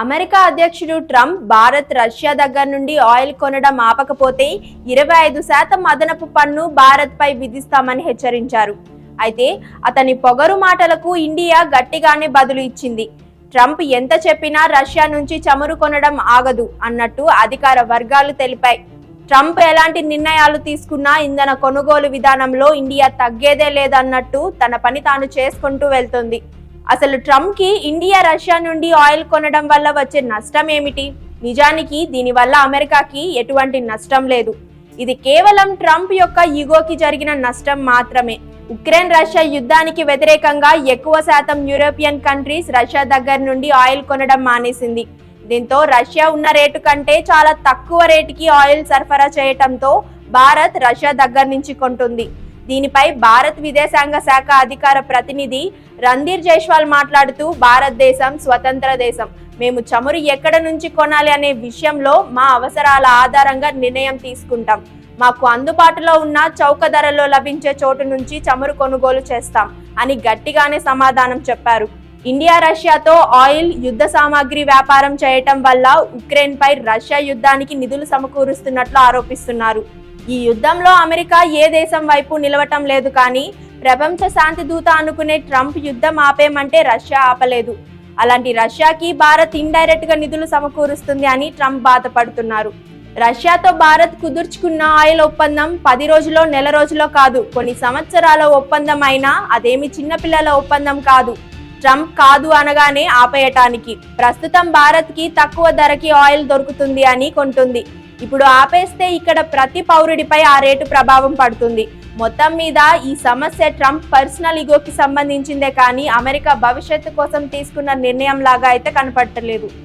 America అధ్యక్షుడు Trump Bharat Russia దగ్గర నుండి ఆయిల్ కొనడం ఆపకపోతే ఇరవై ఐదు శాతం అదనపు పన్ను భారత్ పై విధిస్తామని హెచ్చరించారు. అయితే అతని పొగరు మాటలకు ఇండియా గట్టిగానే బదులు ఇచ్చింది. ట్రంప్ ఎంత చెప్పినా రష్యా నుంచి చమురు కొనడం ఆగదు అన్నట్టు అధికార వర్గాలు తెలిపాయి. ట్రంప్ ఎలాంటి నిర్ణయాలు తీసుకున్నా ఇంధన కొనుగోలు విధానంలో ఇండియా తగ్గేదే లేదన్నట్టు తన పని తాను చేసుకుంటూ వెళ్తుంది. అసలు ట్రంప్కి ఇండియా రష్యా నుండి ఆయిల్ కొనడం వల్ల వచ్చే నష్టం ఏమిటి? నిజానికి దీనివల్ల అమెరికాకి ఎటువంటి నష్టం లేదు. ఇది కేవలం ట్రంప్ యొక్క ఈగోకి జరిగిన నష్టం మాత్రమే. ఉక్రెయిన్ రష్యా యుద్ధానికి వ్యతిరేకంగా ఎక్కువ శాతం యూరోపియన్ కంట్రీస్ రష్యా దగ్గర నుండి ఆయిల్ కొనడం మానేసింది. దీంతో రష్యా ఉన్న రేటు కంటే చాలా తక్కువ రేటుకి ఆయిల్ సరఫరా చేయటంతో భారత్ రష్యా దగ్గర నుంచి కొంటుంది. దీనిపై భారత్ విదేశాంగ శాఖ అధికార ప్రతినిధి రంధీర్ జైస్వాల్ మాట్లాడుతూ భారతదేశం స్వతంత్ర దేశం. మేము చమురు ఎక్కడ నుంచి కొనాలి అనే విషయంలో మా అవసరాల ఆధారంగా నిర్ణయం తీసుకుంటాం. మాకు అందుబాటులో ఉన్న చౌక ధరలో లభించే చోటు నుంచి చమురు కొనుగోలు చేస్తాం అని గట్టిగానే సమాధానం చెప్పారు. ఇండియా రష్యాతో ఆయిల్ యుద్ధ సామాగ్రి వ్యాపారం చేయటం వల్ల ఉక్రెయిన్పై రష్యా యుద్ధానికి నిధులు సమకూరుస్తున్నట్లు ఆరోపిస్తున్నారు. ఈ యుద్ధంలో అమెరికా ఏ దేశం వైపు నిలవటం లేదు కానీ ప్రపంచ శాంతి దూత అనుకునే ట్రంప్ యుద్ధం ఆపేమంటే రష్యా ఆపలేదు. అలాంటి రష్యాకి భారత్ ఇండైరెక్ట్గా నిధులు సమకూరుస్తుంది అని ట్రంప్ బాధపడుతున్నారు. రష్యాతో భారత్ కుదుర్చుకున్న ఆయిల్ ఒప్పందం పది రోజులో నెల రోజులో కాదు కొన్ని సంవత్సరాల ఒప్పందం అయినా అదేమి చిన్నపిల్లల ఒప్పందం కాదు. ట్రంప్ కాదు అనగానే ఆపేయటానికి ప్రస్తుతం భారత్కి తక్కువ ధరకి ఆయిల్ దొరుకుతుంది అని కొంటుంది. ఇప్పుడు ఆపేస్తే ఇక్కడ ప్రతి పౌరుడిపై ఆ రేటు ప్రభావం పడుతుంది. మొత్తం మీద ఈ సమస్య ట్రంప్ పర్సనల్ ఇగోకి సంబంధించిందే కానీ అమెరికా భవిష్యత్తు కోసం తీసుకున్న నిర్ణయం లాగా అయితే కనపడలేదు